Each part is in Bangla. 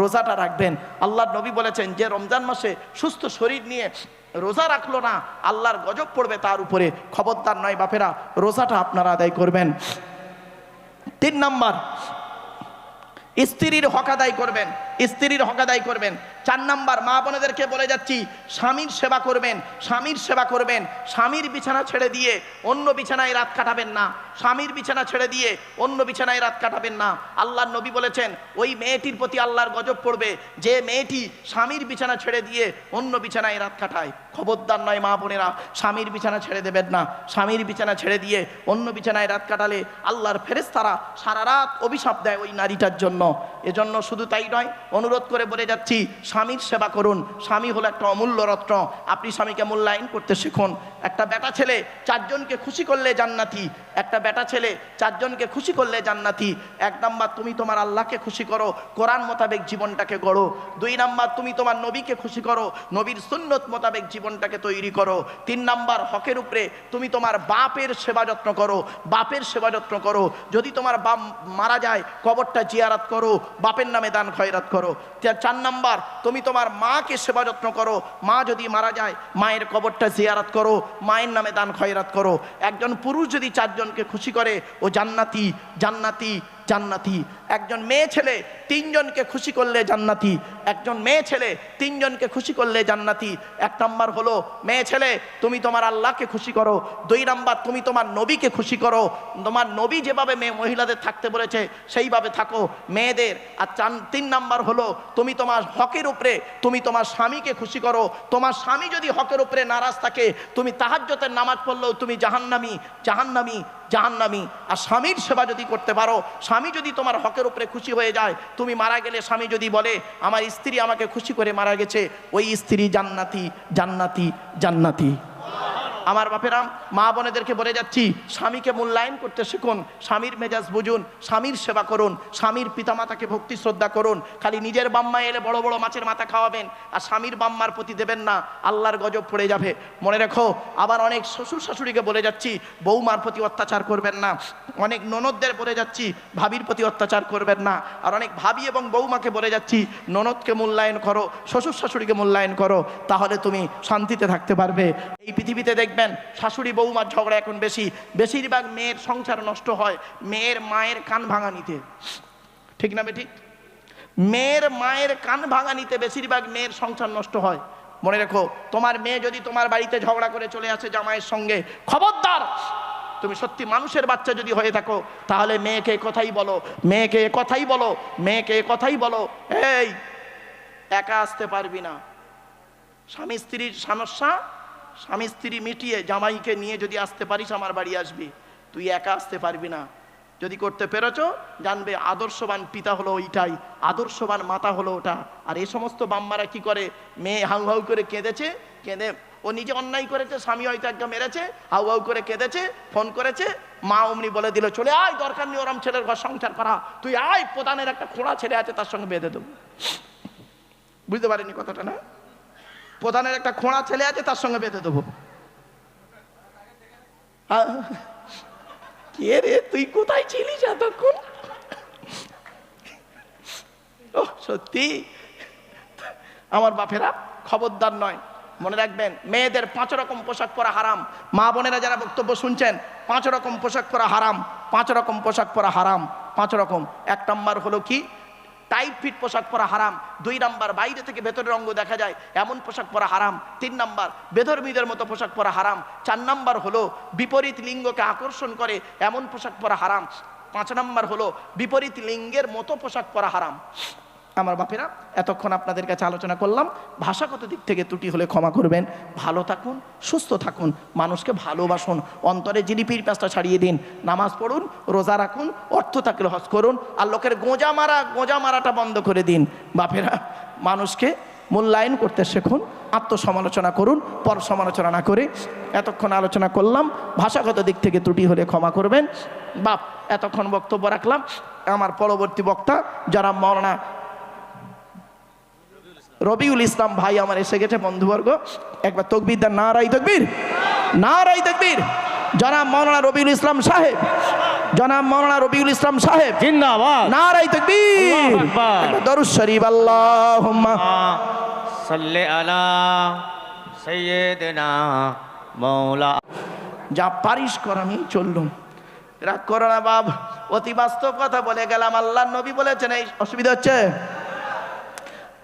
রোজাটা রাখবেন। আল্লাহ নবী বলেছেন যে রমজান মাসে সুস্থ শরীর নিয়ে রোজা রাখল না, আল্লাহর গজব পড়বে তার উপরে। খবরদার নয় বাপেরা, রোজাটা আপনারা আদায় করবেন। তিন নম্বর, স্ত্রীর হক আদায় করবেন, স্ত্রীর হক আদায় করবেন। চার নাম্বার মা বোনেদেরকে বলে যাচ্ছি, স্বামীর সেবা করবেন, স্বামীর সেবা করবেন, স্বামীর বিছানা ছেড়ে দিয়ে অন্য বিছানায় রাত কাটাবেন না, স্বামীর বিছানা ছেড়ে দিয়ে অন্য বিছানায় রাত কাটাবেন না। আল্লাহর নবী বলেছেন, ওই মেয়েটির প্রতি আল্লাহর গজব পড়বে, যে মেয়েটি স্বামীর বিছানা ছেড়ে দিয়ে অন্য বিছানায় রাত কাটায়। খবরদার নয় মা বোনেরা, স্বামীর বিছানা ছেড়ে দেবেন না। স্বামীর বিছানা ছেড়ে দিয়ে অন্য বিছানায় রাত কাটালে আল্লাহর ফেরেস্তারা সারা রাত অভিশাপ দেয় ওই নারীটার জন্য। এজন্য শুধু তাই নয়, অনুরোধ করে বলে যাচ্ছি স্বামীর সেবা করুন। স্বামী হলো একটা অমূল্য রত্ন। আপনি স্বামীকে মূল্যায়ন করতে শিখুন। একটা বেটা ছেলে চারজনকে খুশি করলে জান্নাতি। একটা বেটা ছেলে চারজনকে খুশি করলে জান্নাতি। এক নাম্বার, তুমি তোমার আল্লাহকে খুশি করো। কোরআন মোতাবেক জীবনটাকে গড়ো। দুই নাম্বার, তুমি তোমার নবীকে খুশি করো। নবীর সুন্নত মোতাবেক জীবনটাকে তৈরি করো। তিন নাম্বার, হকের উপরে তুমি তোমার বাপের সেবা যত্ন করো। বাপের সেবা যত্ন করো। যদি তোমার বাপ মারা যায়, কবরটা জিয়ারাত করো। বাপের নামে দান খয়রাত করো। চার নাম্বার তুমি তোমার মাকে সেবা যত্ন করো। মা যদি মারা যায়, মায়ের কবরটা জিয়ারাত করো, মায়ের নামে দান খয়রাত করো। একজন পুরুষ যদি চারজনকে খুশি করে, ও জান্নাতি জান্নাতি জান্নাতি। একজন মেয়ে ছেলে তিনজনকে খুশি করলে জান্নাতি। একজন মেয়ে ছেলে তিনজনকে খুশি করলে জান্নাতি। এক নাম্বার হলো, মেয়ে ছেলে, তুমি তোমার আল্লাহকে খুশি করো। দুই নাম্বার, তুমি তোমার নবীকে খুশি করো। তোমার নবী যেভাবে মেয়ে, মহিলাদের থাকতে বলেছে, সেইভাবে থাকো মেয়েদের। আর চান তিন নাম্বার হলো, তুমি তোমার হকের উপরে, তুমি তোমার স্বামীকে খুশি করো। তোমার স্বামী যদি হকের উপরে নারাজ থাকে, তুমি তাহাজ্যতের নামাজ পড়লেও তুমি জাহান্নামি জাহান্নামি। জাহান্নামি। আর স্বামীর সেবা যদি করতে পারো, স্বামী যদি তোমার হকের উপরে খুশি হয়ে যায়, তুমি মারা গেলে স্বামী যদি বলে, আমার স্ত্রী আমাকে খুশি করে মারা গেছে, ওই স্ত্রী জান্নাতি জান্নাতি জান্নাতি। আমার বাপেরা, মা বোনেদেরকে বলে যাচ্ছি, স্বামীকে মূল্যায়ন করতে শিখুন, স্বামীর মেজাজ বুঝুন, স্বামীর সেবা করুন, স্বামীর পিতামাতাকে ভক্তি, শ্রদ্ধা করুন, খালি নিজের বাম্মা এলে বড় বড় মাছের মাথা খাওয়াবেন, আর স্বামীর বাম্মার প্রতি দেবেন না, আল্লাহর গজব পড়ে যাবে। মনে রেখো, আবার অনেক শ্বশুর শাশুড়িকে বলে যাচ্ছি, বৌমার প্রতি অত্যাচার করবেন না, অনেক ননদদের বলে যাচ্ছি, ভাবির প্রতি অত্যাচার করবেন না, আর অনেক ভাবি এবং বৌমাকে বলে যাচ্ছি, ননদকে মূল্যায়ন করো, শ্বশুর শাশুড়িকে মূল্যায়ন করো, তাহলে তুমি শান্তিতে থাকতে পারবে। এই পৃথিবীতে দেখবেন, শাশুড়ি বৌমার ঝগড়া এখন বেশি। বেশিরভাগ মেয়ের সংসার নষ্ট হয় মেয়ের মায়ের কান ভাঙানিতে। ঠিক না বেঠিক? মেয়ের মায়ের কান ভাঙানিতে বেশিরভাগ মেয়ের সংসার নষ্ট হয়। মনে রেখো, তোমার মেয়ে যদি তোমার বাড়িতে ঝগড়া করে চলে আসে জামাইয়ের সঙ্গে, খবরদার! তুমি সত্যি মানুষের বাচ্চা যদি হয়ে থাকো, তাহলে মেয়েকে কথাই বলো, মেয়েকে কথাই বলো, মেয়েকে কথাই বলো, এই, একা আসতে পারবি না। স্বামী স্ত্রীর সমস্যা স্বামী স্ত্রী মিটিয়ে জামাইকে নিয়ে যদি আসতে পারিস, আমার বাড়ি আসবি। তুই একা আসতে পারবি না। যদি করতে পেরেছ, জানবে আদর্শবান পিতা হলো ওইটাই, আদর্শবান মাতা হলো ওটা। আর এই সমস্ত বাম্মারা কি করে? মেয়ে হাউ হাউ করে কেঁদেছে, কেঁদে ও নিজে অন্যায় করেছে, স্বামী হয়তো একটা মেরেছে, হাউ হাউ করে কেঁদেছে, ফোন করেছে, মা অমনি বলে দিল, চলে আয়, দরকার নেই ওরম ছেলের ঘর সংসার করা। তুই আয়, প্রধানের একটা খোঁড়া ছেলে আছে, তার সঙ্গে বেঁধে দেবো। বুঝতে পারিনি কথাটা না? প্রধানের একটা খোঁড়া ছেলে আছে, তার সঙ্গে বেঁধে দেবো। কে রে, তুই কোথায় ছিলিস এতক্ষণ? সত্যি? আমার বাপেরা খবরদার নয়, মনে রাখবেন, মেয়েদের পাঁচ রকম পোশাক পরা হারাম। মা বোনেরা যারা বক্তব্য শুনছেন, পাঁচ রকম পোশাক পরা হারাম, পাঁচ রকম পোশাক পরা হারাম, পাঁচ রকম। এক নম্বর হলো কি? টাইট ফিট পোশাক পরা হারাম। দুই নাম্বার, বাইরে থেকে ভেতরের অঙ্গ দেখা যায়, এমন পোশাক পরা হারাম। তিন নাম্বার বেধর্মীদের মতো পোশাক পরা হারাম। চার নাম্বার হলো, বিপরীত লিঙ্গকে আকর্ষণ করে এমন পোশাক পরা হারাম। পাঁচ নাম্বার হলো, বিপরীত লিঙ্গের মতো পোশাক পরা হারাম। আমার বাপেরা, এতক্ষণ আপনাদের কাছে আলোচনা করলাম, ভাষাগত দিক থেকে ত্রুটি হলে ক্ষমা করবেন। ভালো থাকুন, সুস্থ থাকুন, মানুষকে ভালোবাসুন, অন্তরে জিলিপির প্যাঁচটা ছাড়িয়ে দিন, নামাজ পড়ুন, রোজা রাখুন, অর্থ থাকলে হজ করুন, আর লোকের গোঁজা মারা, গোঁজা মারাটা বন্ধ করে দিন। বাপেরা, মানুষকে মূল্যায়ন করতে শেখুন, আত্মসমালোচনা করুন পর সমালোচনা না করে এতক্ষণ আলোচনা করলাম, ভাষাগত দিক থেকে ত্রুটি হলে ক্ষমা করবেন। বাপ, এতক্ষণ বক্তব্য রাখলাম। আমার পরবর্তী বক্তা, যারা মরনা রবিউল ইসলাম ভাই আমার এসে গেছে বন্ধুবর্গ। একবার তকবির দেন রাই তকবির। না রাই তকবির। যারা মৌলানা রবিউল ইসলাম সাহেব। জনাব মৌলানা রবিউল ইসলাম সাহেব। জিন্দাবাদ। নারাই তকবীর। আল্লাহু আকবার। দরুদ শরীফ আল্লাহুম্মা। সাল্লি আলা সাইয়্যিদিনা মাওলা। যা পারিস কর আমি চললুম। রাগ করো না বাব অতি বাস্তব কথা বলে গেলাম। আল্লাহ নবী বলেছেন এই অসুবিধা হচ্ছে?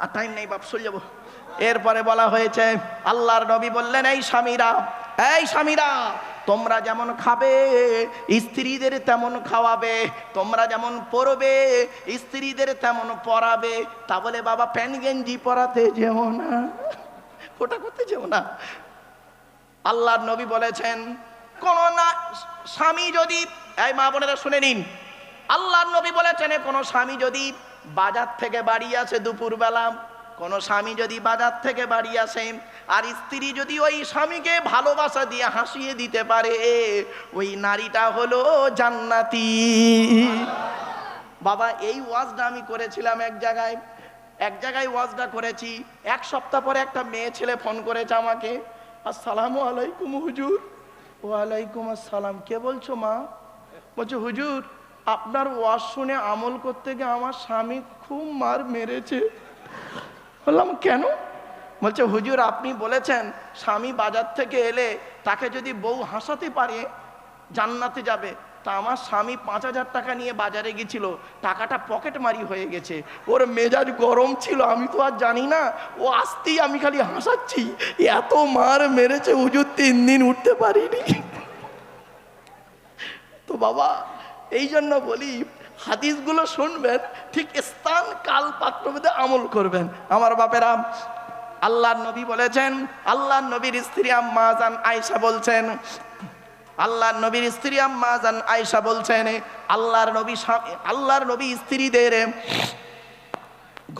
আর টাইম নেই বাপ, চলে যাব। এরপরে বলা হয়েছে, আল্লাহর নবী বললেন, এই স্বামীরা এই স্বামীরা, তোমরা যেমন খাবে, স্ত্রীদের তেমন খাওয়াবে, তোমরা যেমন পরবে, স্ত্রীদের তেমন পরাবে, তা বলে বাবা, প্যান গেঞ্জি পরাতে যেও না। ওটা করতে যেও না। আল্লাহর নবী বলেছেন, কোন না, স্বামী যদি, এই মা বোনেরা শুনে নিন, আল্লাহর নবী বলেছেন, কোন স্বামী যদি বাজার থেকে বাড়ি আসে দুপুরবেলা। কোনো স্বামী যদি বাজার থেকে বাড়ি আসে, আর স্ত্রী যদি ওই স্বামীকে ভালোবাসা দিয়ে হাসিয়ে দিতে পারে, ওই নারীটা হলো জান্নাতি। বাবা, এই ওয়াজটা আমি করেছিলাম এক জায়গায়। এক জায়গায় ওয়াজটা করেছি। এক সপ্তাহ পরে একটা মেয়ে ছেলে ফোন করেছে আমাকে। আসসালামু আলাইকুম হুজুর। ওয়ালাইকুম আসসালাম। কে বলছো মা? বলছে, হুজুর আপনার ওয়াজ শুনে আমল করতে গিয়ে আমার স্বামী খুব মার মেরেছে। বললাম, কেন? বলছে, হুজুর, আপনি বলেছেন স্বামী বাজার থেকে এলে তাকে যদি বউ হাসাতে পারে, জান্নাতে যাবে। তা আমার স্বামী পাঁচ হাজার টাকা নিয়ে বাজারে গেছিল, টাকাটা পকেট মারি হয়ে গেছে। ওর মেজাজ গরম ছিল, আমি তো আর জানি না। ও আসতেই আমি খালি হাসাচ্ছি। এত মার মেরেছে, হুজুর, তিন দিন উঠতে পারিনি। তো বাবা এই জন্য বলি, হাদিসগুলো শুনবেন, ঠিক স্থান কাল পাত্রভেদে আমল করবেন। আমার বাপেরা, আল্লাহর নবী বলেছেন, আল্লাহর নবীর স্ত্রী আম্মা জান আয়েশা বলছেন, আল্লাহর নবীর স্ত্রী আম্মা জান আয়েশা বলছেন, আল্লাহর নবী আল্লাহর নবী স্ত্রীদের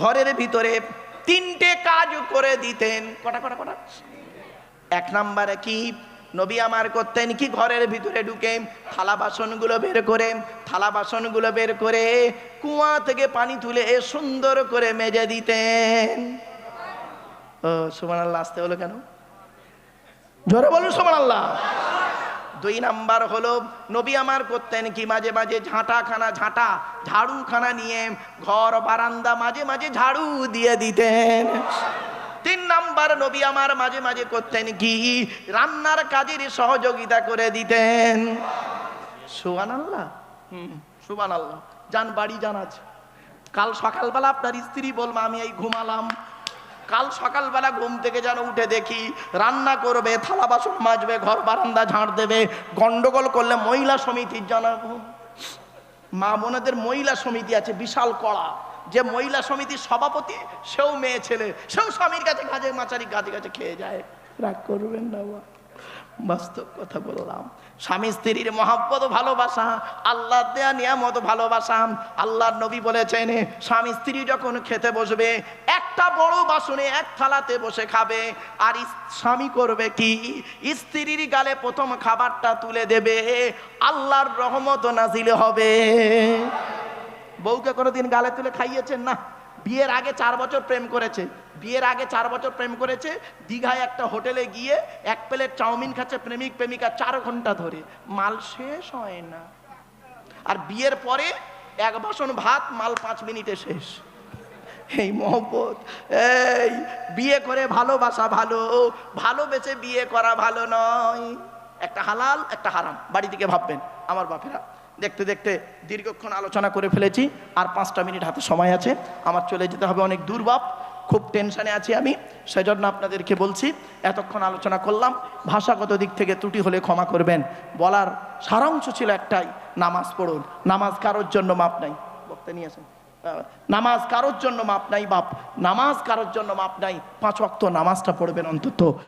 ঘরের ভিতরে তিনটে কাজ করে দিতেন। কটা কটা কটা? এক নম্বরে কি? নবী আমার করতেন কি? ঘরের ভিতরে ঢুকে থালা বাসনগুলো বের করে, থালা বাসনগুলো বের করে কুয়া থেকে পানি তুলে এ সুন্দর করে মেজে দিতেন। ও সুমান আল্লাহ আসতে হলো কেন? জোরে বলুন সুমান আল্লাহ দুই নাম্বার হলো, নবী আমার করতেন কি? মাঝে মাঝে ঝাঁটাখানা, ঝাঁটা, ঝাড়ুখানা নিয়ে ঘর, বারান্দা মাঝে মাঝে ঝাড়ু দিয়ে দিতেন। তিন নাম্বার নবী আমার মাঝে মাঝে করতেন কি? রান্নার কাজের সহযোগিতা করে দিতেন। সুবান আল্লাহ হুম সুবান আল্লাহ যান, বাড়ি যান আছে কাল সকালবেলা আপনার স্ত্রী বলব, আমি এই ঘুমালাম। কাল সকালবেলা ঘুম থেকে যেন উঠে দেখি, রান্না করবে, থালা বাসন মাজবে, ঘর বারান্দা ঝাড় দেবে, গন্ডগোল করলে মহিলা সমিতির জানাব মা বোনেদের মহিলা সমিতি আছে, বিশাল কড়া। যে মহিলা সমিতির সভাপতি, সেও মেয়ে ছেলে। সেও স্বামীর কাছে গাছে মাচারি গাছে গাছে খেয়ে যায়। রাগ করবেন না। বাস্তব কথা বললাম। স্বামী স্ত্রীর মহাব্বত, ভালোবাসা আল্লাহ দেয়া নিয়ামত, ভালোবাসা। আল্লাহর নবী বলেছেন, স্বামী স্ত্রী যখন খেতে বসবে, একটা বড় বাসনে এক থালাতে বসে খাবে। আর স্বামী করবে কি? স্ত্রীর গালে প্রথম খাবারটা তুলে দেবে। আল্লাহর রহমত নাজিল হবে। বউকে কোনোদিন গালে তুলে খাইয়েছেন না? বিয়ের আগে চার বছর প্রেম করেছে। বিয়ের আগে চার বছর প্রেম করেছে, দীঘায় একটা হোটেলে গিয়ে এক প্লেট চাউমিন খাচ্ছে প্রেমিক, প্রেমিকা চার ঘণ্টা ধরে। মাল শেষ হয় না। আর বিয়ের পরে এক বাসন ভাত, মাল পাঁচ মিনিটে শেষ। এই মহব্বত, এই, বিয়ে করে ভালোবাসা ভালো, ভালোবেসে বিয়ে করা ভালো নয়। একটা হালাল, একটা হারাম। বাড়ি থেকে ভাববেন, আমার বাপেরা। দেখতে দেখতে দীর্ঘক্ষণ আলোচনা করে ফেলেছি, আর পাঁচটা মিনিট হাতে সময় আছে। আমার চলে যেতে হবে অনেক দূর, বাপ। খুব টেনশানে আছি আমি, সেজন্য আপনাদেরকে বলছি, এতক্ষণ আলোচনা করলাম। ভাষাগত দিক থেকে ত্রুটি হলে ক্ষমা করবেন। বলার সারাংশ ছিল একটাই, নামাজ পড়ুন। নামাজ কারোর জন্য মাপ নাই। বক্তা নিয়ে আসেন। নামাজ কারোর জন্য মাপ নাই, বাপ। নামাজ কারোর জন্য মাপ নাই। পাঁচ ওয়াক্ত নামাজটা পড়বেন অন্তত।